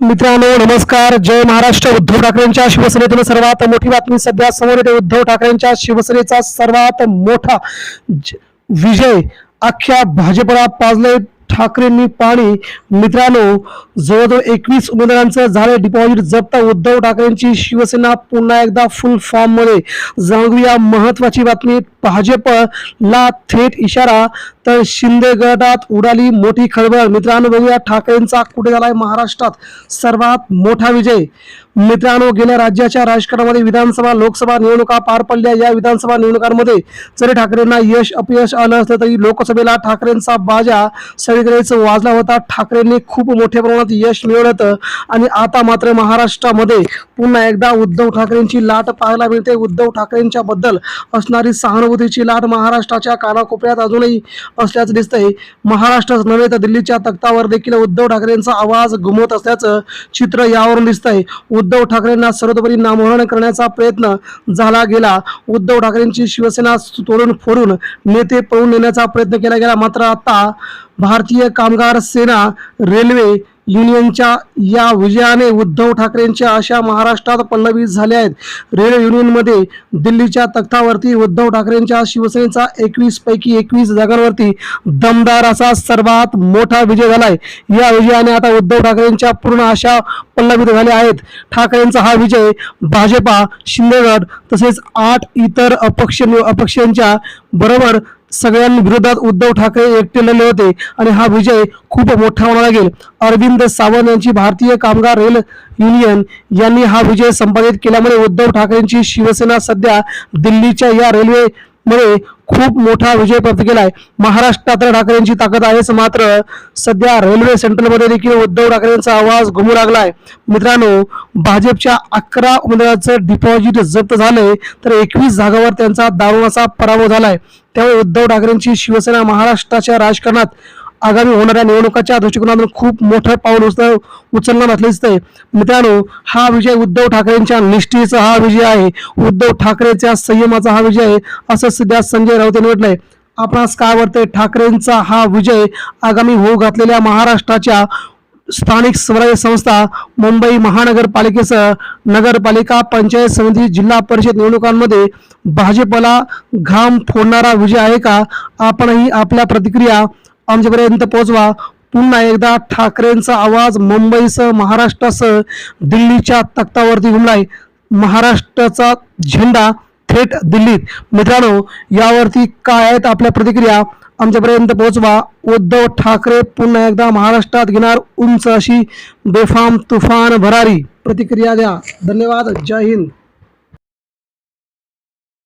मित्रांनो नमस्कार. जय महाराष्ट्र. उद्धव ठाकरेंच्या शिवसेनेतून सर्वात मोठी बातमी सध्या समोर येते. उद्धव ठाकरेंच्या शिवसेनेचा सर्वात मोठा ज- विजय अख्ख्या भाजपला पाजले ठाकरेंनी पाणी. मित्रांनो जवळजवळ एकवीस उमेदवारांचं झाले डिपॉझिट जप्त. उद्धव ठाकरेंची शिवसेना पुन्हा एकदा फुल फॉर्ममध्ये जाणूया महत्वाची बातमी. भाजपला थेट इशारा. तर शिंदे गटात उडाली मोठी खळबळ. मित्रांनो बघूया ठाकरेंचा कुठे झालाय महाराष्ट्रात सर्वात मोठा विजय. मित्रांनो गेल्या राज्याच्या राजकारणामध्ये विधानसभा लोकसभा निवडणुका पार पडल्या. या विधानसभा निवडणुकांमध्ये जरी ठाकरेंना यश अपयश आलं असलं तरी लोकसभेला ठाकरेंचा बाजा सगळीकडेच वाजला होता. ठाकरेंनी खूप मोठ्या प्रमाणात यश मिळवलं होतं. आणि आता मात्र महाराष्ट्रामध्ये पुन्हा एकदा उद्धव ठाकरेंची लाट पाहायला मिळते. उद्धव ठाकरेंच्या बद्दल असणारी सहानुभूतीची लाट महाराष्ट्राच्या कानाकोपऱ्यात अजूनही असल्याचं दिसतंय. महाराष्ट्रच नव्हे तर दिल्लीच्या तख्तावर देखील उद्धव ठाकरेंचा आवाज घुमवत असल्याचं चित्र यावरून दिसतंय. उद्धव ठाकरेंना सर्वतोपरी नामोहरण करण्याचा प्रयत्न झाला गेला. उद्धव ठाकरेंची शिवसेना तोडून फोडून नेते पळून नेण्याचा प्रयत्न केला गेला. मात्र आता भारतीय कामगार सेना रेल्वे युनियनच्या या विजयाने उद्धव ठाकरेंच्या आशा महाराष्ट्रात पल्लवीत झाल्या आहेत. रेल्वे युनियनमध्ये दिल्लीच्या तख्तावरती उद्धव ठाकरेंच्या शिवसेनेचा एकवीस पैकी एकवीस जागांवरती दमदार असा सर्वात मोठा विजय झालाय. या विजयाने आता उद्धव ठाकरेंच्या पूर्ण आशा पल्लवित झाल्या आहेत. ठाकरेंचा हा विजय भाजपा शिंदेगड तसेच आठ इतर अपक्ष अपक्षांच्या बरोबर सगळ्यांविरोधात उद्धव ठाकरे एकटे लढले होते आणि हा विजय खूप मोठा होणार लागेल. अरविंद सावंत यांची भारतीय कामगार रेल युनियन यांनी हा विजय संपादित केल्यामुळे उद्धव ठाकरेंची शिवसेना सध्या दिल्लीच्या या रेल्वे मध्ये खूप मोठा विजय प्राप्त केलाय. महाराष्ट्रात ठाकरेंची ताकद आहेच मात्र सध्या रेल्वे सेंट्रलमध्ये देखील उद्धव ठाकरेंचा आवाज घुमू लागलाय. मित्रांनो भाजपच्या अकरा उमेदवारांचं डिपॉझिट जप्त झालंय. तर एकवीस जागावर त्यांचा दारुणाचा पराभव झालाय. त्यामुळे उद्धव ठाकरेंची शिवसेना महाराष्ट्राच्या राजकारणात आगामी होणाऱ्या निवडणुकाच्या दृष्टिकोनातून खूप मोठं पाऊल उचल उचलणार असल्याचं दिसतंय. मित्रांनो हा विजय उद्धव ठाकरेंच्या निष्ठेचा हा विजय आहे. उद्धव ठाकरेच्या संयमाचा हा विजय आहे असं सध्या संजय राऊत यांनी म्हटलंय. आपणास काय वाटतंय? ठाकरेंचा हा विजय आगामी होऊ घातलेल्या महाराष्ट्राच्या स्थानिक स्वराज्य संस्था मुंबई महानगरपालिकेसह नगरपालिका पंचायत समिती जिल्हा परिषद निवडणुकांमध्ये भाजपला घाम फोडणारा विजय आहे का? आपणही आपल्या प्रतिक्रिया आमच्यापर्यंत पोहोचवा. पुन्हा एकदा ठाकरेंचा आवाज मुंबईसह महाराष्ट्रासह दिल्लीच्या तख्तावरती घुमलाय. महाराष्ट्राचा झेंडा थेट दिल्लीत. मित्रांनो यावरती काय आहेत आपल्या प्रतिक्रिया? आमच्यापर्यंत पोहोचवा. उद्धव ठाकरे पुन्हा एकदा महाराष्ट्रात घेणार उंच अशी बेफाम तुफान भरारी. प्रतिक्रिया द्या. धन्यवाद. जय हिंद.